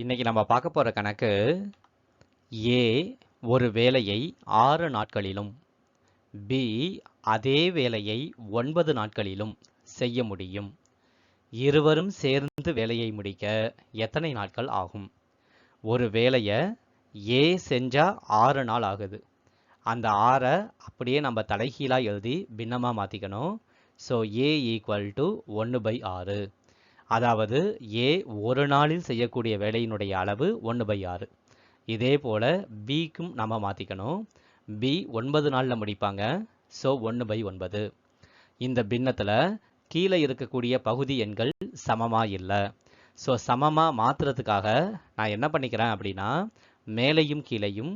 இன்னைக்கு நம்ம பார்க்க போகிற கணக்கு ஏ ஒரு வேலையை ஆறு நாட்களிலும் பி அதே வேலையை ஒன்பது நாட்களிலும் செய்ய முடியும். இருவரும் சேர்ந்து வேலையை முடிக்க எத்தனை நாட்கள் ஆகும்? ஒரு வேலையை ஏ செஞ்சால் ஆறு நாள் ஆகுது. அந்த ஆறை அப்படியே நம்ம தலைகீழாக எழுதி பின்னமாக மாற்றிக்கணும் ஸோ ஏ ஈக்குவல் டு ஒன்று பை ஆறு. அதாவது ஏ ஒரு நாளில் செய்யக்கூடிய வேலையினுடைய அளவு ஒன்று பை ஆறு. இதே போல் பிக்கும் நம்ம மாற்றிக்கணும் பி ஒன்பது நாளில் முடிப்பாங்க. ஸோ ஒன்று பை ஒன்பது. இந்த பின்னத்தில் கீழே இருக்கக்கூடிய பகுதி எண்கள் சமமாக இல்லை. ஸோ சமமாக மாற்றுறதுக்காக நான் என்ன பண்ணிக்கிறேன் அப்படின்னா மேலையும் கீழையும்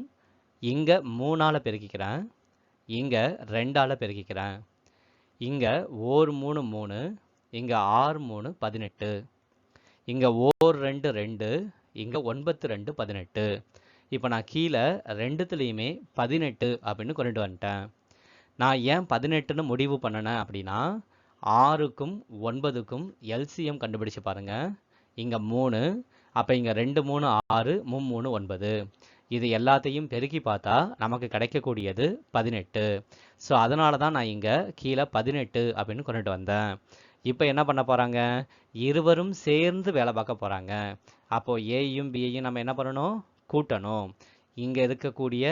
இங்கே மூணால் பெருக்கிக்கிறேன். இங்கே ரெண்டால் பெருக்கிக்கிறேன். இங்கே ஓர் மூணு மூணு இங்கே ஆறு மூணு பதினெட்டு. இங்கே ஓர் ரெண்டு ரெண்டு. இங்கே ஒன்பத்து ரெண்டு பதினெட்டு. இப்போ நான் கீழே ரெண்டுத்துலேயுமே பதினெட்டு அப்படின்னு கொண்டுட்டு வந்துட்டேன். நான் ஏன் பதினெட்டுன்னு முடிவு பண்ணினேன் அப்படின்னா ஆறுக்கும் ஒன்பதுக்கும் எல்சிஎம் கண்டுபிடிச்சு பாருங்கள் இங்கே மூணு அப்போ இங்கே ரெண்டு மூணு ஆறு மூணு மூணு ஒன்பது. இது எல்லாத்தையும் பெருக்கி பார்த்தா நமக்கு கிடைக்கக்கூடியது பதினெட்டு. ஸோ அதனால தான் நான் இங்கே கீழே பதினெட்டு அப்படின்னு கொண்டுட்டு வந்தேன். இப்போ என்ன பண்ண போகிறாங்க இருவரும் சேர்ந்து வேலை பார்க்க போகிறாங்க அப்போது ஏயும் பியையும் நம்ம என்ன பண்ணணும்? கூட்டணும். இங்கே இருக்கக்கூடிய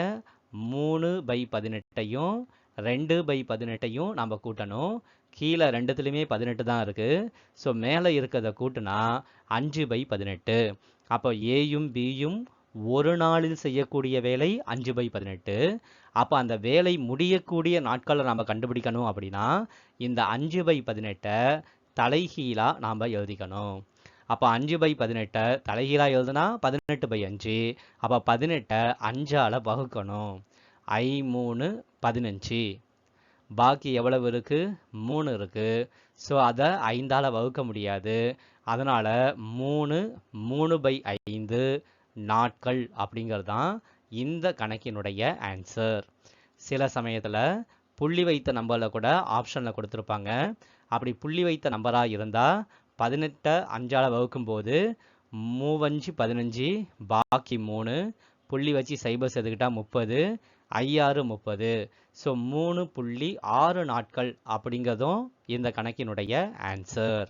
மூணு பை பதினெட்டையும் ரெண்டு பை பதினெட்டையும் நம்ம கூட்டணும். கீழே ரெண்டுத்துலேயுமே பதினெட்டு தான் இருக்குது ஸோ மேலே இருக்கிறத கூட்டினா அஞ்சு பை பதினெட்டு. அப்போ ஏயும் பியும் ஒரு நாளில் செய்யக்கூடிய வேலை அஞ்சு பை பதினெட்டு. அப்போ அந்த வேலை முடியக்கூடிய நாட்களை நாம் கண்டுபிடிக்கணும் அப்படின்னா இந்த அஞ்சு பை பதினெட்டை தலைகீழாக நாம் எழுதிக்கணும். அப்போ அஞ்சு பை பதினெட்டை தலைகீழாக எழுதுனா பதினெட்டு பை அஞ்சு. அப்போ பதினெட்டை அஞ்சால் வகுக்கணும். ஐ மூணு பதினஞ்சு. பாக்கி எவ்வளவு இருக்குது மூணு இருக்குது ஸோ அதை ஐந்தால் வகுக்க முடியாது. அதனால் மூணு மூணு பை ஐந்து நாட்கள் அப்படிங்கிறது தான் இந்த கணக்கினுடைய ஆன்சர் சில சமயத்தில் புள்ளி வைத்த நம்பரில் கூட ஆப்ஷனில் கொடுத்துருப்பாங்க. அப்படி புள்ளி வைத்த நம்பராக இருந்தால் பதினெட்டை அஞ்சால் வகுக்கும்போது மூவஞ்சு பதினஞ்சு பாக்கி மூணு புள்ளி வச்சு சைபர் செதுக்கிட்டால் முப்பது ஐயாறு முப்பது. ஸோ மூணு புள்ளி ஆறு நாட்கள் அப்படிங்கிறதும் இந்த கணக்கினுடைய ஆன்சர்